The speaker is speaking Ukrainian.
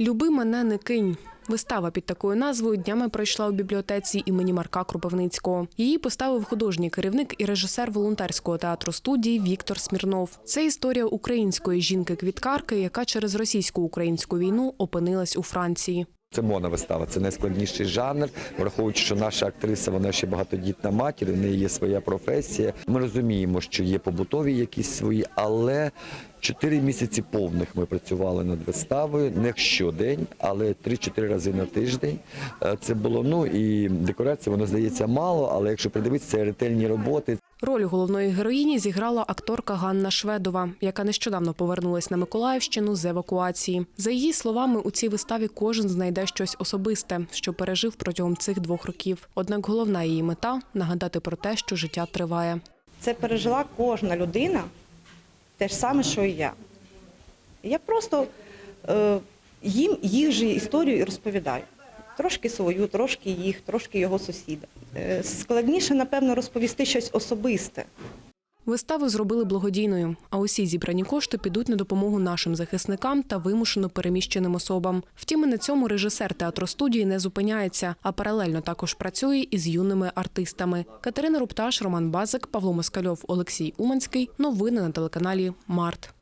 Люби мене не кинь. Вистава під такою назвою днями пройшла у бібліотеці імені Марка Кропивницького. Її поставив художній керівник і режисер волонтерського театру студії Віктор Смірнов. Це історія української жінки-квіткарки, яка через російсько-українську війну опинилась у Франції. Це моновистава, це найскладніший жанр, враховуючи, що наша актриса, вона ще багатодітна матір, в неї є своя професія. Ми розуміємо, що є побутові якісь свої, але чотири місяці повних ми працювали над виставою, не щодень, але 3-4 рази на тиждень. Е, Це було ну і декорація, воно здається мало, але якщо придивитися, це ретельні роботи. Роль головної героїні зіграла акторка Ганна Шведова, яка нещодавно повернулась на Миколаївщину з евакуації. За її словами, у цій виставі кожен знайде щось особисте, що пережив протягом цих двох років. Однак головна її мета нагадати про те, що життя триває. Це пережила кожна людина, те ж саме, що і я. Я просто е, їм їх же історію і розповідаю. Трошки свою, трошки їх, трошки його сусіда. Е, складніше, напевно, розповісти щось особисте. Виставу зробили благодійною, а усі зібрані кошти підуть на допомогу нашим захисникам та вимушено переміщеним особам. Втім, і на цьому режисер театростудії не зупиняється, а паралельно також працює із юними артистами. Катерина Рупташ, Роман Базик, Павло Москальов, Олексій Уманський. Новини на телеканалі Март.